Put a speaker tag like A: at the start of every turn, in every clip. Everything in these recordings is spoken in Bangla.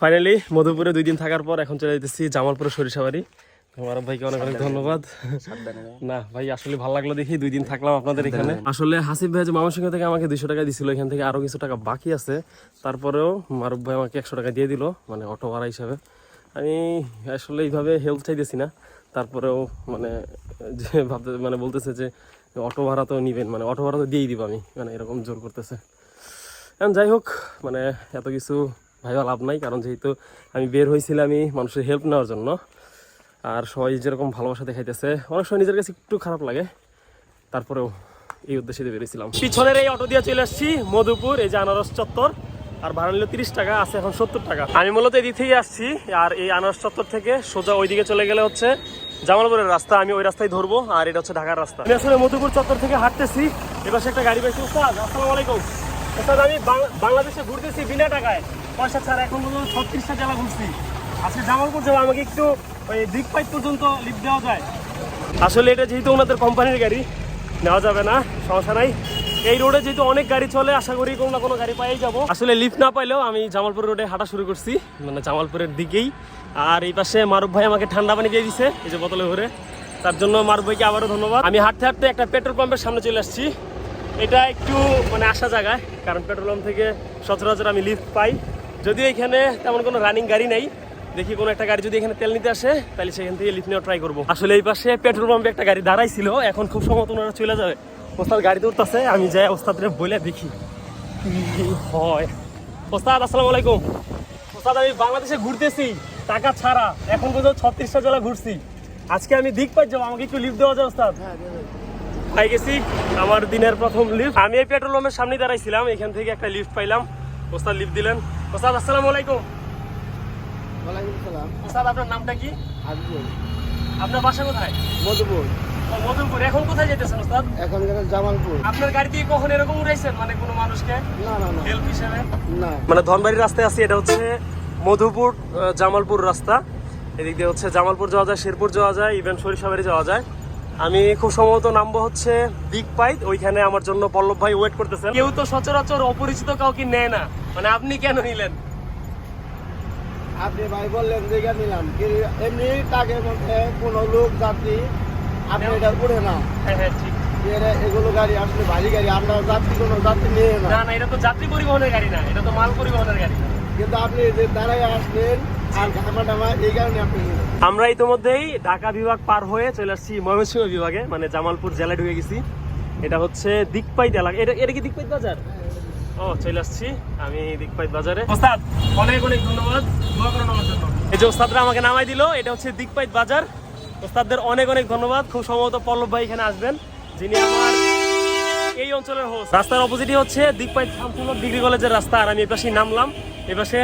A: ফাইনালি মধুপুরে দুই দিন থাকার পর এখন চলে যেতেছি জামালপুরে সরিষাবাড়ি। তোমার ভাইকে অনেক অনেক ধন্যবাদ। না ভাই আসলে ভালো লাগল দেখি দুই দিন থাকলাম আপনাদের এখানে। আসলে হাসিফ ভাই যে ময়মনসিংহ থেকে আমাকে দুইশো টাকা দিছিল এখান থেকে আরও কিছু টাকা বাকি আছে। তারপরেও মারুফ ভাই আমাকে একশো টাকা দিয়ে দিল মানে অটো ভাড়া হিসাবে। আমি আসলে এইভাবে হেল্প চাইতেছি না। তারপরেও মানে যে ভাবতে মানে বলতেছে যে অটো ভাড়া তো নিবেন মানে অটো ভাড়া তো দিয়েই দিব আমি মানে এরকম জোর করতেছে। এখন যাই হোক মানে এত কিছু ভাইবা লাভ নাই, কারণ যেহেতু আমি বের হয়েছিলাম আমি মানুষের হেল্প নেওয়ার জন্য। আর সবাই যেরকম ভালোবাসা দেখাইতেছে, অনেক সময় নিজের কাছে একটু খারাপ লাগে। তারপরেও এই উদ্দেশ্যে বেরিয়েছিলাম। পিছনের এই অটো দিয়ে চলে আসছি মধুপুর, এই যে আনারস চত্বর। আর ভাড়া নিল তিরিশ টাকা, আছে এখন সত্তর টাকা। আমি মূলত এদিক থেকে আসছি, আর এই আনারস চত্বর থেকে সোজা ওইদিকে চলে গেলে হচ্ছে জামালপুরের রাস্তা। আমি ওই রাস্তায় ধরবো, আর এটা হচ্ছে ঢাকার রাস্তা। আমি আসলে মধুপুর চত্বর থেকে হাঁটতেছি এবার একটা গাড়ি পাইছি। উস্তাদ, আসসালামু আলাইকুম। আমি বাংলাদেশে ঘুরতেছি বিনা টাকায়। পয়সা ছাড়া এখন পর্যন্ত ছত্রিশটা জেলা ঘুরছি। আজকে জামালপুর যাব আমাকে একটু ওই দিক পাইপ পর্যন্ত লিফট দেওয়া যায়। আসলে এটা যেহেতু ওনাদের কোম্পানির গাড়ি, নেওয়া যাবে না, সমস্যা নাই। এই রোডে যেহেতু অনেক গাড়ি চলে, আশা করি কোনো না কোনো গাড়ি পাই যাব। আসলে লিফট না পাইলেও আমি জামালপুর রোডে হাঁটা শুরু করছি মানে জামালপুরের দিকেই। আর এই পাশে মারুফ ভাই আমাকে ঠান্ডা পানি দিয়ে দিছে, এই যে বোতলে ভরে। তার জন্য মারুফ ভাইকে আবারও ধন্যবাদ। আমি হাঁটতে হাঁটতে একটা পেট্রোল পাম্পের সামনে চলে আসছি। এটা একটু মানে আসা জায়গায় কারণ পেট্রোল পাম্প থেকে সচরাচর আমি লিফট পাই। যদিও এখানে তেমন কোনো রানিং গাড়ি নেই দেখি কোনো একটা গাড়ি যদি এখানে তেল নিতে আসে তাহলে সেখান থেকে লিফট নেওয়া ট্রাই করব। আসলে এই পাশে পেট্রোল পাম্পে একটা গাড়ি দাঁড়াই ছিল এখন খুব সম্ভবত ওনারা চলে যাবে। ওস্তাদ গাড়িতে উঠতেছে আমি যাই ওস্তাদরে বলে দেখি। হয়। ওস্তাদ আসসালামু আলাইকুম। ওস্তাদ আমি বাংলাদেশে ঘুরতেছি টাকা ছাড়া। এখন পর্যন্ত ছত্রিশটা জেলা ঘুরছি। আজকে আমি দিক পাই যাব আমাকে একটু লিফট দেওয়া যায় ওস্তাদ। পাই গেছি আমার দিনের প্রথম লিফট আমি এই পেট্রোল পাম্পের সামনে দাঁড়াইছিলাম এখান থেকে একটা লিফট পাইলাম। ওস্তাদ লিফট দিলেন। ওস্তাদ আসসালামু আলাইকুম।
B: ওয়ালাইকুম সালাম।
A: ওস্তাদ আপনার নামটা কি? আপনার বাসা কোথায়?
B: মধুপুর।
A: মধুপুর। এখন কোথায় যেতেছেন ওস্তাদ?
B: এখন জামালপুর।
A: আপনার গাড়ি দিয়ে কখন এরকম উঠাইছেন মানে কোনো মানুষকে?
B: না না না।
A: হেল্প হিসেবে?
B: না।
A: মানে ধনবাড়ির রাস্তায় আছি এটা হচ্ছে মধুপুর জামালপুর রাস্তা। এদিক দিয়ে হচ্ছে জামালপুর যাওয়া যায় শেরপুর যাওয়া যায় ইভেন সরিষাবাড়ি যাওয়া যায়। আমি খুব সম্ভবত নামবো হচ্ছে দিক পাইত ওইখানে আমার জন্য পল্লব ভাই ওয়েট করতেছেন। কেউ তো সচরাচর অপরিচিত কাউকে নেয় না। মানে আপনি কেন নিলেন?
B: আপনি ভাই বললেন যে নিলাম এমনি টাকের মধ্যে কোনো লোক যাত্রী আপনি এটা উঠে না
A: হ্যাঁ হ্যাঁ ঠিক।
B: এগুলো গাড়ি আসলে ভারী গাড়ি আমরা যাত্রী কোনো যাত্রী নিয়ে না।
A: এটা তো যাত্রী পরিবহনের গাড়ি না এটা তো মাল পরিবহনের গাড়ি
B: কিন্তু আপনি যে দাঁড়ায় আসলেন
A: আমরা ইতিমধ্যেই ঢাকা বিভাগ পার হয়ে চলে আসছি ময়মনসিংহ বিভাগে মানে জামালপুর জেলায় ঢুকে গেছি। এটা হচ্ছে দিকপাইত এলাকা। এটা এটা কি দিকপাইত বাজার? ওস্তাদরা আমাকে নামাই দিল, এটা হচ্ছে দিকপাইত বাজার। অনেক অনেক ধন্যবাদ। খুব পল্লব ভাই এখানে আসবেন, যিনি আমার এই অঞ্চলের রাস্তার অপোজিটই হচ্ছে দিকপাইত ডিগ্রি কলেজের রাস্তা, আর আমি এই পাশেই নামলাম। এই পাশে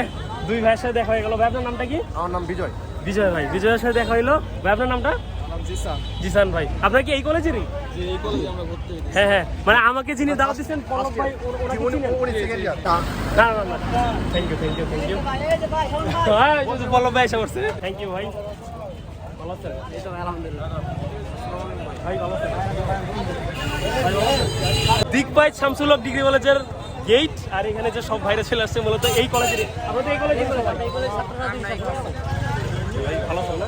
A: দুই ভাইয়ের সাথে দেখা হয়ে গেল। ভাই আপনার নামটা কি?
B: আমার নাম বিজয়।
A: বিজয় ভাই। বিজয়ের সাথে দেখা হইল। ভাই আপনার নামটা?
B: নাম জিসা
A: জিসান ভাই। আপনার কি এই কলেজেরই
B: এই
A: হ্যাঁ হ্যাঁ। মানে আমাকে যিনি দাওয়াত দিচ্ছেন পল্লব ভাই ওর- না না না thank you thank you thank you এই পল্লব ভাই এসে পড়ছে থ্যাংক ইউ ভাই। ভালো আছেন? ভাই ভালো আছেন? দিকবাই শামসুল হক ডিগ্রি কলেজের গেট আর এখানে যে সব ভাইরা চলে আসছে মূলত এই কলেজের এই ভালো না?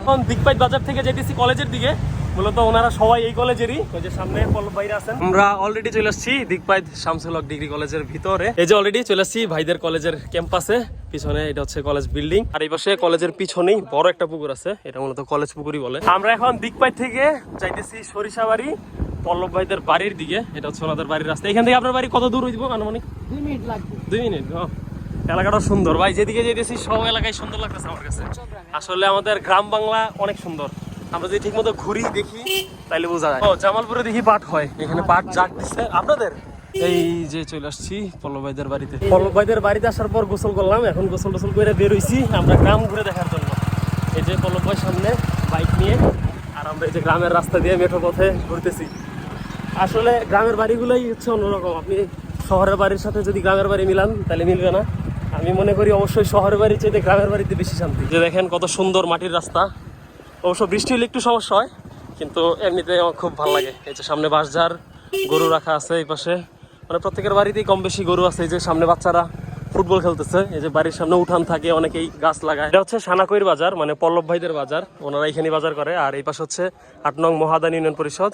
A: এখন দিকপাইত বাজার থেকে যেতেছি কলেজের দিকে। মূলত ওনারা সবাই এই কলেজেরই ওই যে সামনে পল্লব ভাইরা আছেন। আমরা অলরেডি চলে আসছি দিকপাইত শামসুল হক ডিগ্রি কলেজের ভিতরে। এই যে অলরেডি চলে আসছি ভাইদের কলেজের ক্যাম্পাসে পিছনে এটা হচ্ছে কলেজ বিল্ডিং আর এই পাশে কলেজের পিছনেই বড় একটা পুকুর আছে। এটা মূলত কলেজ পুকুরই বলে। আমরা এখন দিকপাইত থেকে যাইতেছি সরিষাবাড়ি। পল্লব ভাইদের বাড়ির দিকে এটা হচ্ছে ওনাদের বাড়ির রাস্তা। এখান থেকে আপনার বাড়ি কত দূর হইব আনুমানিক?
B: দুই মিনিট লাগবে।
A: দুই মিনিট ও। এলাকাটা সুন্দর। ভাই যেদিকে যেতেছি সব এলাকায় সুন্দর লাগতেছে আমার কাছে। আসলে আমাদের গ্রাম বাংলা অনেক সুন্দর। আমরা যদি ঠিক মতো ঘুরি দেখি তাইলে বোঝা যায়। ও জামালপুরে দেখি পাট হয়। এখানে পাট জাগ দিচ্ছে আপনাদের? এই যে চলে আসছি পল্লব ভাইদের বাড়িতে। পল্লব ভাইদের বাড়িতে আসার পর গোসল করলাম। এখন গোসল টোসল করে বের হইছি। আমরা গ্রাম ঘুরে দেখার জন্য। এই যে পল্লব ভাই সামনে বাইক নিয়ে। আর আমরা এই যে গ্রামের রাস্তা দিয়ে মেঠো পথে ঘুরতেছি। আসলে গ্রামের বাড়িগুলোই হচ্ছে অন্যরকম। আপনি শহরের বাড়ির সাথে যদি গ্রামের বাড়ি মিলান, তাহলে মিলবে না। আমি মনে করি অবশ্যই শহরের বাড়ির চেয়ে গ্রামের বাড়িতে বেশি শান্তি। যে দেখেন কত সুন্দর মাটির রাস্তা। অবশ্য বৃষ্টি হলে একটু সমস্যা হয়, কিন্তু এমনিতে আমার খুব ভালো লাগে। এই যে সামনে বাঁশঝাড়, গরু রাখা আছে এই পাশে। মানে প্রত্যেকের বাড়িতেই কম বেশি গরু আছে, এই যে সামনে বাচ্চারা। ফুটবল খেলতেছে। এই যে বাড়ির সামনে উঠান থাকে, অনেকেই গাছ লাগায়। এটা হচ্ছে সানাকৈর বাজার মানে পল্লব ভাইদের বাজার। ওনারা এখানে বাজার করে। আর এই পাশে হচ্ছে আট নং মহাদান ইউনিয়ন পরিষদ।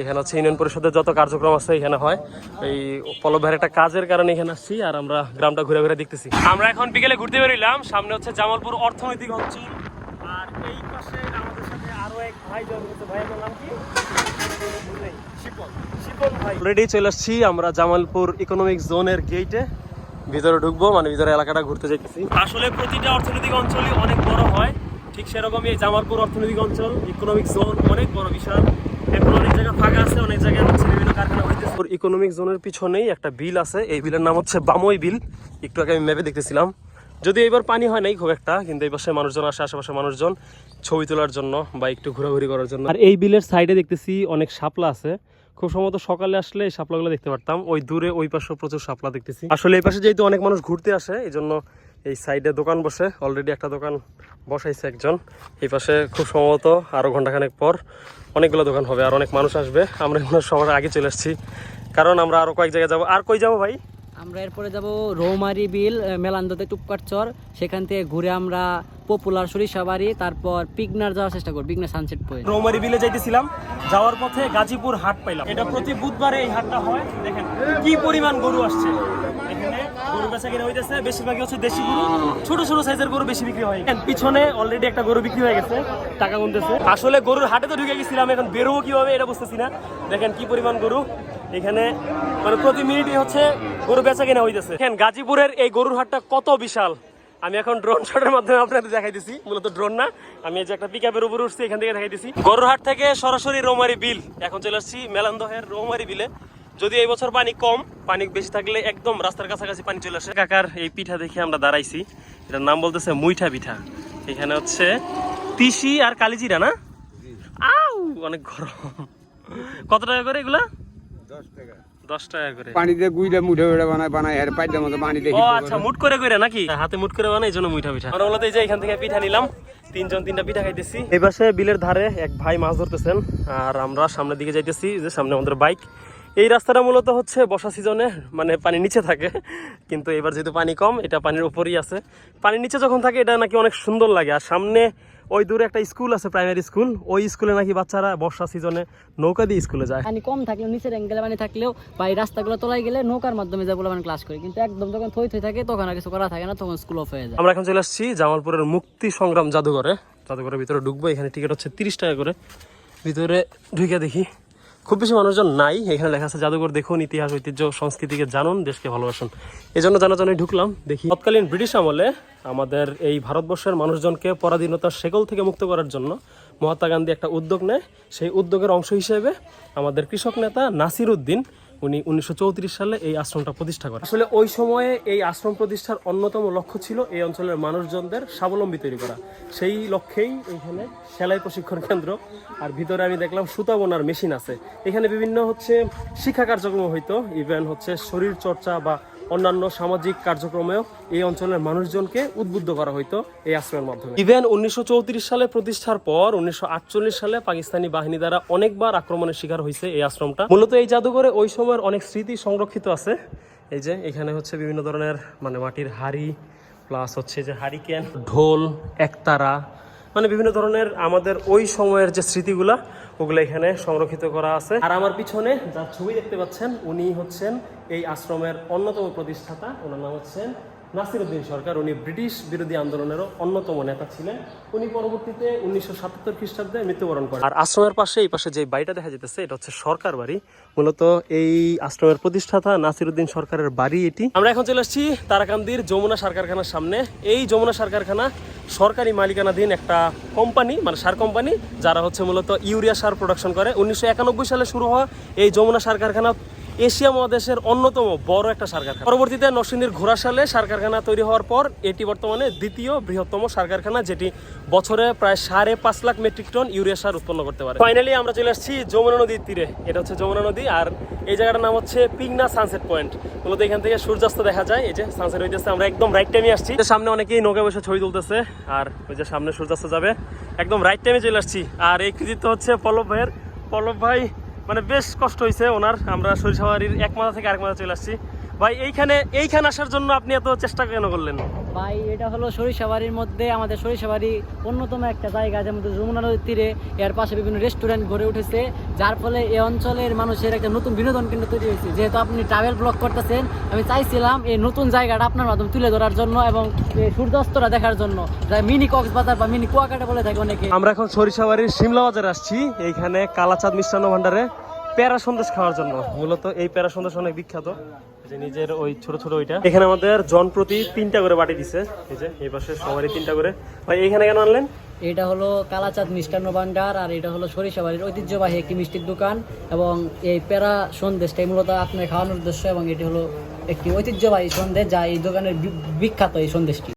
A: এখানে হচ্ছে ইউনিয়ন পরিষদের যত কার্যক্রম আছে এখানে হয়। এই পল্লব ভাইয়ের একটা কাজের কারণে এখানে আসছি, আর আমরা গ্রামটা ঘুরে ঘুরে দেখতেছি। আমরা এখন বিকেলে ঘুরতে বেরোইলাম। সামনে হচ্ছে জামালপুর অর্থনৈতিক অঞ্চল। আর এই পাশে আমাদের সাথে আরও এক ভাই জন্ম ভাইয়ের নাম কি? চলে আসছি আমরা জামালপুর ইকোনমিক জোনের গেটে ভিতরে ঢুকবো মানে ভিতরে এলাকাটা ঘুরতে যাইতেছি। আসলে প্রতিটা অর্থনৈতিক অঞ্চলই অনেক বড় হয়। ঠিক সেরকমই এই জামালপুর অর্থনৈতিক অঞ্চল ইকোনমিক জোন অনেক বড় বিশাল। এখন অনেক জায়গা ফাঁকা আছে অনেক জায়গায় হচ্ছে বিভিন্ন কারখানা হইতেছে। ইকোনমিক জোনের পিছনেই একটা বিল আছে এই বিলের নাম হচ্ছে বামই বিল। একটু আগে আমি ম্যাপে দেখতেছিলাম। যদি এবার পানি হয় নাই খুব একটা কিন্তু এই পাশে মানুষজন আসে আশেপাশে মানুষজন ছবি তোলার জন্য বা একটু ঘোরাঘুরি করার জন্য। আর এই বিলের সাইডে দেখতেছি অনেক শাপলা আছে। খুব সম্ভবত সকালে আসলে এই শাপলাগুলো দেখতে পারতাম। ওই দূরে, ওই পাশে প্রচুর শাপলা দেখতেছি। আসলে এই পাশে যেহেতু অনেক মানুষ ঘুরতে আসে, এই জন্য এই সাইডে দোকান বসে। অলরেডি একটা দোকান বসাইছে একজন। এই পাশে খুব সম্ভবত আরও ঘন্টাখানেক পর অনেকগুলো দোকান হবে, আর অনেক মানুষ আসবে। আমরা এখন সবার আগে চলে আসছি। কারণ আমরা আরও কয়েক জায়গায় যাব। আর কই যাব ভাই?
C: আমরা এরপরে যাব রৌমারি বিল মেলান্দতে টুপকার চর। সেখান থেকে ঘুরে আমরা পপুলার সরিষাবাড়ি তারপর পিগনার যাওয়ার চেষ্টা করব পিগনা সানসেট পয়েন্ট
A: রৌমারি বিলে যাইতেছিলাম, যাওয়ার পথে গাজীপুর হাট পাইলাম। এটা প্রতি বুধবারে এই হাটটা হয়। দেখেন, কি পরিমাণ গরু আসছে। বেশি বিক্রি হয়। পিছনে অলরেডি একটা গরু বিক্রি হয়ে গেছে, টাকা গুনতেছে। আসলে গরুর হাটে ঢুকে গেছিলাম, এখন বেরোবো কীভাবে এটা দেখেন, কি গরু। এখানে মানে প্রতি মিনিটে হচ্ছে গরু বেচা কিনা গাজীপুরের এই গরুর হাটটা কত বিশাল। আমি এখন ড্রোন শটের মাধ্যমে আপনাদের দেখাই দেখাইতেছি। মূলত ড্রোন না। আমি এই যে একটা পিক আপের উপরে উঠছি এখান থেকে দেখাই দেখাইতেছি। গরুরহাট থেকে সরাসরি রৌমারি বিল। এখন চলে আসছি মেলান্দহের রৌমারি বিলে। যদি এই বছর পানি কম পানি বেশি থাকলে একদম রাস্তার কাছাকাছি পানি চলে আসে। কাকার এই পিঠা দেখে আমরা দাঁড়াইছি। এটার নাম বলতেছে মুইঠা পিঠা। এখানে হচ্ছে তিসি আর কালিজিরা না? আউ! অনেক গরম। কত টাকা করে এগুলা? দশ টাকা করে।
D: পানিতে গুইলে মুঠে মুঠে বানায় বানায় আর পাইতে মতো পানি দেখি
A: ও আচ্ছা মুট করে করে নাকি? হাতে মুট করে বানাই এই মুঠা পিঠা। আমরা মূলত যে এখান থেকে পিঠা নিলাম। তিনজন তিনটা পিঠা খাইতেছি। এই পাশে বিলের ধারে এক ভাই মাছ ধরতেছেন আর আমরা সামনের দিকে যাইতেছি যে সামনে আমাদের বাইক। এই রাস্তাটা মূলত হচ্ছে বর্ষা সিজনে মানে পানি নিচে থাকে কিন্তু এবার যেহেতু পানি কম এটা পানির উপরই আছে। পানির নিচে যখন থাকে এটা নাকি অনেক সুন্দর লাগে আর সামনে ওই দূরে একটা স্কুল আছে প্রাইমারি স্কুল। ওই স্কুলে নাকি বাচ্চারা বর্ষা সিজনে নৌকা দিয়ে স্কুলে যায়।
C: পানি কম থাকলেও নিচের অ্যাঙ্গেলে পানি থাকলেও বা এই রাস্তাগুলো তোলাই গেলে নৌকার মাধ্যমে যাব মানে ক্লাস করি। কিন্তু একদম যখন থই থই থাকে তখন আর কিছু করা থাকে না তখন স্কুল অফ হয়ে যায়।
A: আমরা এখন চলে আসছি জামালপুরের মুক্তি সংগ্রাম জাদুঘরে। জাদুঘরের ভিতরে ঢুকবো এখানে টিকিট হচ্ছে তিরিশ টাকা করে। ভিতরে ঢুকে দেখি। খুব বেশি মানুষজন নাই। এখানে লেখা আছে, জাদুঘর দেখুন, ইতিহাস, ঐতিহ্য, সংস্কৃতিকে জানুন, দেশকে ভালোবাসুন। এই জন্য জানা জন্যই ঢুকলাম, দেখি। তৎকালীন ব্রিটিশ আমলে আমাদের এই ভারতবর্ষের মানুষজনকে পরাধীনতার শেকল থেকে মুক্ত করার জন্য মহাত্মা গান্ধী একটা উদ্যোগ নেয়। সেই উদ্যোগের অংশ হিসেবে আমাদের কৃষক নেতা নাসির উদ্দিন উনি উনিশশো চৌত্রিশ সালে এই আশ্রমটা প্রতিষ্ঠা করেন। আসলে ওই সময়ে এই আশ্রম প্রতিষ্ঠার অন্যতম লক্ষ্য ছিল এই অঞ্চলের মানুষজনদের স্বাবলম্বী তৈরি করা। সেই লক্ষ্যেই এখানে সেলাই প্রশিক্ষণ কেন্দ্র আর ভিতরে আমি দেখলাম সুতা বোনার মেশিন আছে। এখানে বিভিন্ন হচ্ছে শিক্ষা কার্যক্রম হইতো, ইভেন হচ্ছে শরীর চর্চা বা অন্যান্য সামাজিক কার্যক্রমেও এই অঞ্চলের মানুষজনকে উদ্বুদ্ধ করা হইতো এই আশ্রমের মাধ্যমে। ইভেন উনিশশো চৌত্রিশ সালে প্রতিষ্ঠার পর, উনিশশো আটচল্লিশ সালে পাকিস্তানি বাহিনী দ্বারা অনেকবার আক্রমণের শিকার হয়েছে এই আশ্রমটা। মূলত এই জাদুঘরে ওই সময়ের অনেক স্মৃতি সংরক্ষিত আছে। এই যে এখানে হচ্ছে বিভিন্ন ধরনের মানে মাটির হাড়ি প্লাস হচ্ছে যে হারিকেন, ঢোল, একতারা মানে বিভিন্ন ধরনের আমাদের ওই সময়ের যে স্মৃতিগুলা ওগুলো এখানে সংরক্ষিত করা আছে। আর আমার পিছনে যা ছবি দেখতে পাচ্ছেন, উনি হচ্ছেন এই আশ্রমের অন্যতম প্রতিষ্ঠাতা। ওনার নাম হচ্ছেন নাসিরুদ্দিন সরকার, উনি ব্রিটিশ বিরোধী আন্দোলনেরও অন্যতম নেতা ছিলেন। উনি পরবর্তীতে উনিশশো সাতাত্তর খ্রিস্টাব্দে মৃত্যুবরণ করেন। আর আশ্রমের পাশে, এই পাশে যে বাড়িটা দেখা যেতেছে এটা হচ্ছে সরকার বাড়ি। মূলত এই আশ্রমের প্রতিষ্ঠাতা নাসিরুদ্দিন সরকারের বাড়ি এটি। আমরা এখন চলে আসছি তারাকান্দির যমুনা সার কারখানার সামনে। এই যমুনা সার কারখানা সরকারি মালিকানাধীন একটা কোম্পানি মানে সার কোম্পানি, যারা হচ্ছে মূলত ইউরিয়া সার প্রোডাকশন করে। উনিশশো একানব্বই সালে শুরু হওয়া এই যমুনা সার কারখানা। এশিয়া মহাদেশের অন্যতম বড় একটা সার কারখানা পরবর্তীতে নরসিংদীর ঘোড়া সালে সার কারখানা তৈরি হওয়ার পর এটি বর্তমানে দ্বিতীয় বৃহত্তম সার কারখানা যেটি বছরে প্রায় সাড়ে পাঁচ লাখ মেট্রিক টন ইউরিয়া সার উৎপন্ন করতে পারে। ফাইনালি আমরা চলে আসছি যমুনা নদীর তীরে। এটা হচ্ছে যমুনা নদী, আর এই জায়গাটার নাম হচ্ছে পিগনা সানসেট পয়েন্ট। মূলত এখান থেকে সূর্যাস্ত দেখা যায়, এই যে সানসেট হইতেছে, আমরা একদম রাইট টাইমে আসছি। সামনে অনেকেই নৌকা বসে ছবি তুলতেছে, আর ওই যে সামনে সূর্যাস্ত যাবে, একদম রাইট টাইমে চলে আসছি। আর এই কৃতিত্ব হচ্ছে পল্লব ভাইয়ের। পল্লব ভাই মানে বেশ কষ্ট হয়েছে ওনার। আমরা সরিষাবাড়ির এক মাথা থেকে আরেক মাথা চলে আসছি। ভাই এইখানে এইখানে আসার জন্য আপনি এত চেষ্টা কেন করলেন?
C: ভাই এটা হলো সরিষাবাড়ির মধ্যে আমাদের সরিষাবাড়ি অন্যতম একটা জায়গা যেমন যমুনা নদীর তীরে। এর পাশে বিভিন্ন রেস্টুরেন্ট গড়ে উঠেছে যার ফলে এই অঞ্চলের মানুষের একটা নতুন বিনোদন কেন্দ্র তৈরি হয়েছে। যেহেতু আপনি ট্রাভেল ব্লগ করতেছেন আমি চাইছিলাম এই নতুন জায়গাটা আপনার মাধ্যমে তুলে ধরার জন্য এবং এই সূর্যাস্তটা দেখার জন্য। যা মিনি কক্সবাজার বা মিনি কুয়াকাটা বলে থাকে অনেকে।
A: আমরা এখন সরিষাবাড়ির শিমলা বাজারে আসছি। এইখানে কালাচাঁদ মিষ্টান্ন ভান্ডারে প্যারা সন্দেশ খাওয়ার জন্য। মূলত এই প্যারা সন্দেশ অনেক বিখ্যাত। যে নিজের ওই ছোট ছোট ওইটা। এখানে আমাদের জন প্রতি তিনটা করে বাটি দিছে। এই যে এই পাশে সবারই তিনটা করে। ভাই এইখানে কেন আনলেন?
C: এটা হলো কালাচাঁদ মিষ্টান্ন ভান্ডার আর এটা হলো সরিষাবাড়ির ঐতিহ্যবাহী একটি মিষ্টির দোকান। এবং এই প্যারা সন্দেশটাই মূলত আপনার খাওয়ানোর উদ্দেশ্য এবং এটি হলো একটি ঐতিহ্যবাহী সন্দেশ যা এই দোকানের বি- বিখ্যাত এই সন্দেশটি।